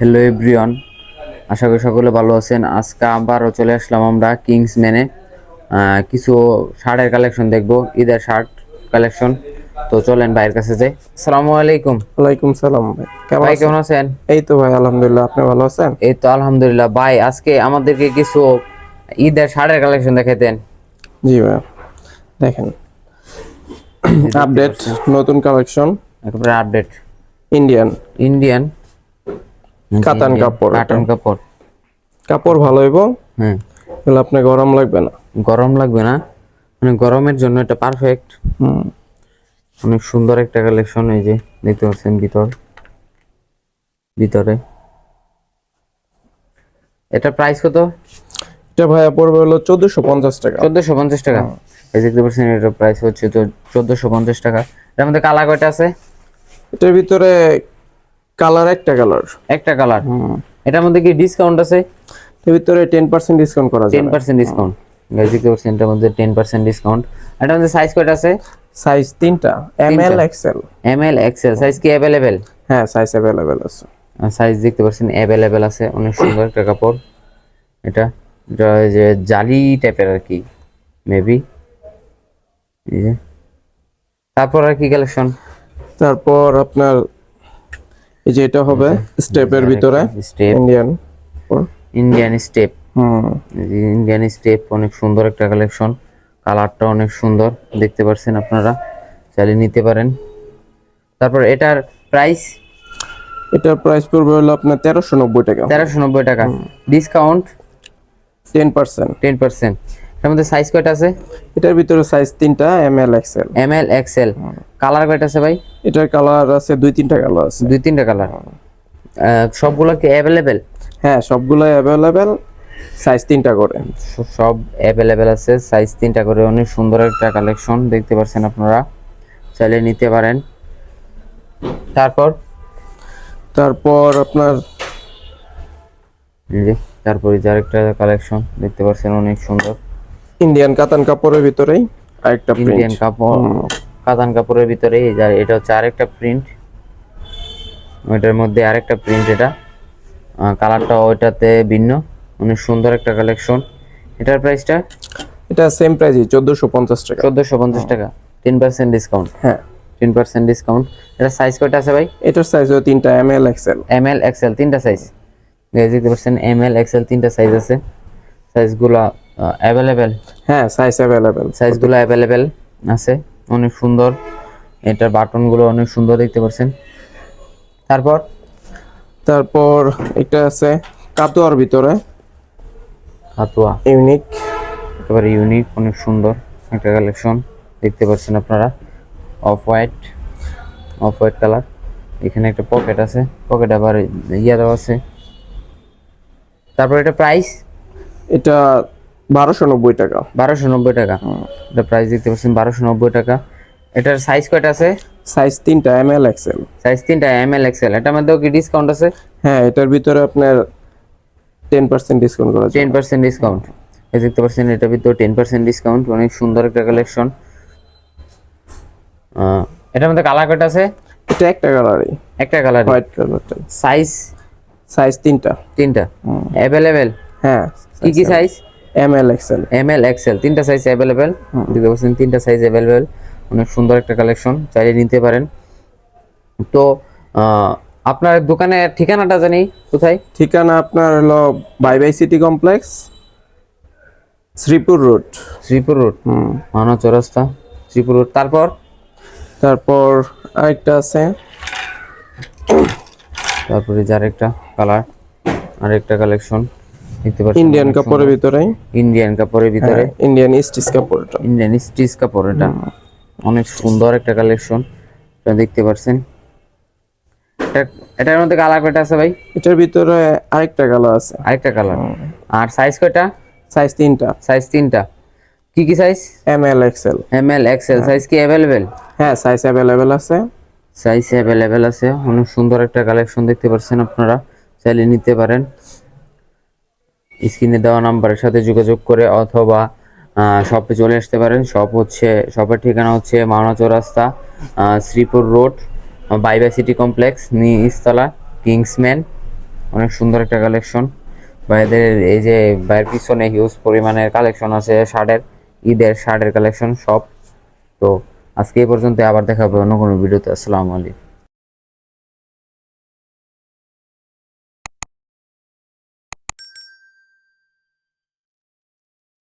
Hello everyone আশা করি সকলে ভালো আছেন। আজকে আবারও চলে আসলাম আমরা কিংস ম্যানে কিছু শার্টের কালেকশন দেখব ঈদের শার্ট কালেকশন তো চলেন ভাইয়ের কাছে যাই। আসসালামু আলাইকুম। ওয়ালাইকুম সালাম ভাই। কেমন ভাই? কেমন আছেন? এই তো ভাই আলহামদুলিল্লাহ। আপনি ভালো আছেন? এই তো আলহামদুলিল্লাহ। ভাই আজকে আমাদেরকে কিছু ঈদের শার্টের কালেকশন দেখাতেন জি ভাই দেখেন। আপডেট নতুন কালেকশন একেবারে আপডেট ইন্ডিয়ান ইন্ডিয়ান কাতান কাপড় কাটান কাপড়। কাপড় ভালো হইব হ্যাঁ। এগুলো আপনার গরম লাগবে না? গরম লাগবে না। মানে গরমের জন্য এটা পারফেক্ট হুম। অনেক সুন্দর একটা কালেকশন এই যে দেখতে পাচ্ছেন ভিতর। ভিতরে। এটা প্রাইস কত? এটা ভাইয়া পড়বে হলো চোদ্দশো পঞ্চাশ টাকা। চোদ্দশো পঞ্চাশ টাকা। এই দেখতে পাচ্ছেন এটা প্রাইস হচ্ছে চোদ্দশো পঞ্চাশ টাকা। এটার মধ্যে কালার কয়টা আছে? এটার ভিতরে কালার একটা কালার। একটা কালার। হুম। এটার মধ্যে কি ডিসকাউন্ট আছে? এর ভিতরে টেন পার্সেন্ট ডিসকাউন্ট করা যাবে। পার্সেন্ট ডিসকাউন্ট দেখতে পাচ্ছেন এটার মধ্যে টেন পার্সেন্ট ডিসকাউন্ট এটার মধ্যে সাইজ কয়টা আছে? সাইজ তিনটা। M L XL M L XL size কি অ্যাভেলেবেল হ্যাঁ সাইজ অ্যাভেলেবেল আছে। সাইজ দেখতে পাচ্ছেন অ্যাভেলেবেল আছে। অনেক সুন্দর একটা কাপড়। এটা যে জালি টাইপের আর কি মেবি এই যে। তারপর আর কি কালেকশন তারপর আপনার এই যে এটা হবে স্টেপের ভিতরে স্টেপ ইন্ডিয়ান ইন্ডিয়ান স্টেপ হুম। ইন্ডিয়ান স্টেপ অনেক সুন্দর একটা কালেকশন কালারটা অনেক সুন্দর দেখতে পাচ্ছেন আপনারা। চালিয়ে নিতে পারেন। তারপর এটার প্রাইস এটার প্রাইস পড়বে হলো আপনার তেরোশো নব্বই টাকা। তেরোশো নব্বই টাকা। Discount ten percent ten percent এটার মধ্যে সাইজ কয়টা আছে? এটার ভিতরে সাইজ তিনটা M L XL M L XL colour কয়টা আছে ভাই? এটার কালার আছে দুই তিনটা কালার আছে। দুই তিনটা কালার সবগুলো কি অ্যাভেলেবেল হ্যাঁ সবগুলো অ্যাভেলেবেল সাইজ তিনটা করে। সব অ্যাভেলেবেল আছে সাইজ তিনটা করে। অনেক সুন্দর একটা কালেকশন দেখতে পাচ্ছেন আপনারা। চাইলে নিতে পারেন। তারপর? তারপর আপনার এই তারপরে যার একটা কালেকশন দেখতে পাচ্ছেন অনেক সুন্দর। ইন্ডিয়ান কাতান কাপড়ের ভিতরেই আরেকটা ইন্ডিয়ান কাপড়। কাতান কাপড়ের ভিতরে এই যা এটা হচ্ছে আরেকটা প্রিন্ট ওইটার মধ্যে আরেকটা প্রিন্ট এটা। কালারটা ওইটাতে ভিন্ন। অনেক সুন্দর একটা কালেকশন এটার প্রাইসটা এটা সেম প্রাইসই চোদ্দোশো পঞ্চাশ টাকা। চোদ্দোশো পঞ্চাশ টাকা। টেন পার্সেন্ট ডিসকাউন্ট হ্যাঁ। টেন পার্সেন্ট ডিসকাউন্ট এটা সাইজ কয়টা আছে ভাই? এটার সাইজ তিনটা M L XL M L XL তিনটা সাইজ দেখতে পাচ্ছেন এম এল এক্সেল তিনটা সাইজ আছে। সাইজগুলো অ্যাভেলেবেল হ্যাঁ সাইজ অ্যাভেলেবেল সাইজগুলো অ্যাভেলেবেল আছে। অনেক সুন্দর। এটার বাটনগুলো অনেক সুন্দর দেখতে পাচ্ছেন। তারপর? তারপর এটা আছে কাতোয়ার ভিতরে। হাতুয়া ইউনিক। একেবারে ইউনিক অনেক সুন্দর একটা কালেকশন দেখতে পাচ্ছেন আপনারা। Off white off white colour. এখানে একটা পকেট আছে পকেট আবার ইয়া দেওয়া আছে। তারপর এটা প্রাইস? এটা বারোশো নব্বই টাকা। বারোশো নব্বই টাকা। এটা প্রাইস দেখতে পাচ্ছেন বারোশো নব্বই টাকা। এটার সাইজ কয়টা আছে? সাইজ তিনটা এম এল এক্সেল সাইজ তিনটা এম এল এক্সেল এটার মধ্যেও কি ডিসকাউন্ট আছে? হ্যাঁ এটার ভিতরে আপনার টেন পার্সেন্ট ডিসকাউন্ট করা টেন পার্সেন্ট ডিসকাউন্ট এই দেখতে পাচ্ছেন এটার ভিতরে টেন পার্সেন্ট ডিসকাউন্ট অনেক সুন্দর একটা কালেকশন এটার মধ্যে কালার কয়টা আছে? এটা একটা কালারই একটা কালার হোয়াইট কালারটাই সাইজ সাইজ তিনটা। তিনটা। অ্যাভেলেবেল হ্যাঁ কি কি size M L XL M L XL তিনটা সাইজ অ্যাভেলেবেল দেখতে পাচ্ছেন তিনটা সাইজ অ্যাভেলেবেল অনেক সুন্দর একটা কালেকশন চাইলে নিতে পারেন। তো আপনার দোকানের ঠিকানাটা জানি কোথায়? ঠিকানা আপনার হলো বাই by city complex Sreepur road Sreepur road হুম। মানা চৌরাস্তা শ্রীপুর রোড তারপর? তারপর আরেকটা আছে। তারপরে যার একটা কালার আরেকটা কালেকশন দেখতে পাচ্ছেন ইন্ডিয়ান কাপড়ের ভিতরে? ইন্ডিয়ান কাপড়ের ভিতরে। ইন্ডিয়ান স্টিচ কাপড়টা। ইন্ডিয়ান স্টিচ কাপড় এটা অনেক সুন্দর একটা কালেকশন এটা দেখতে পাচ্ছেন। এটার মধ্যে কালার কয়টা আছে ভাই? এটার ভিতরে আরেকটা কালার আছে। আরেকটা কালার আর সাইজ কয়টা? সাইজ তিনটা। সাইজ তিনটা। কি কি size M L XL M L XL size কি অ্যাভেলেবেল হ্যাঁ সাইজ অ্যাভেলেবেল আছে। সাইজ অ্যাভেলেবেল আছে। অনেক সুন্দর একটা কালেকশন দেখতে পাচ্ছেন আপনারা। চাইলে নিতে পারেন। স্ক্রিনে দেওয়া নাম্বারের সাথে যোগাযোগ করে অথবা শপে চলে আসতে পারেন। শপ হচ্ছে, শপের ঠিকানা হচ্ছে মাওনা চৌরাস্তা শ্রীপুর রোড, বাইবা সিটি কমপ্লেক্স নিস্তলা কিংসম্যান। অনেক সুন্দর একটা কালেকশন। ভাইদের এই যে ভাইয়ের পিছনে হিউজ পরিমাণের কালেকশন আছে, শার্টের, ঈদের শার্টের কালেকশন সব তো আজকে এই পর্যন্ত আবার দেখা হবে অন্য কোনো ভিডিওতে। আসসালামু আলাইকুম।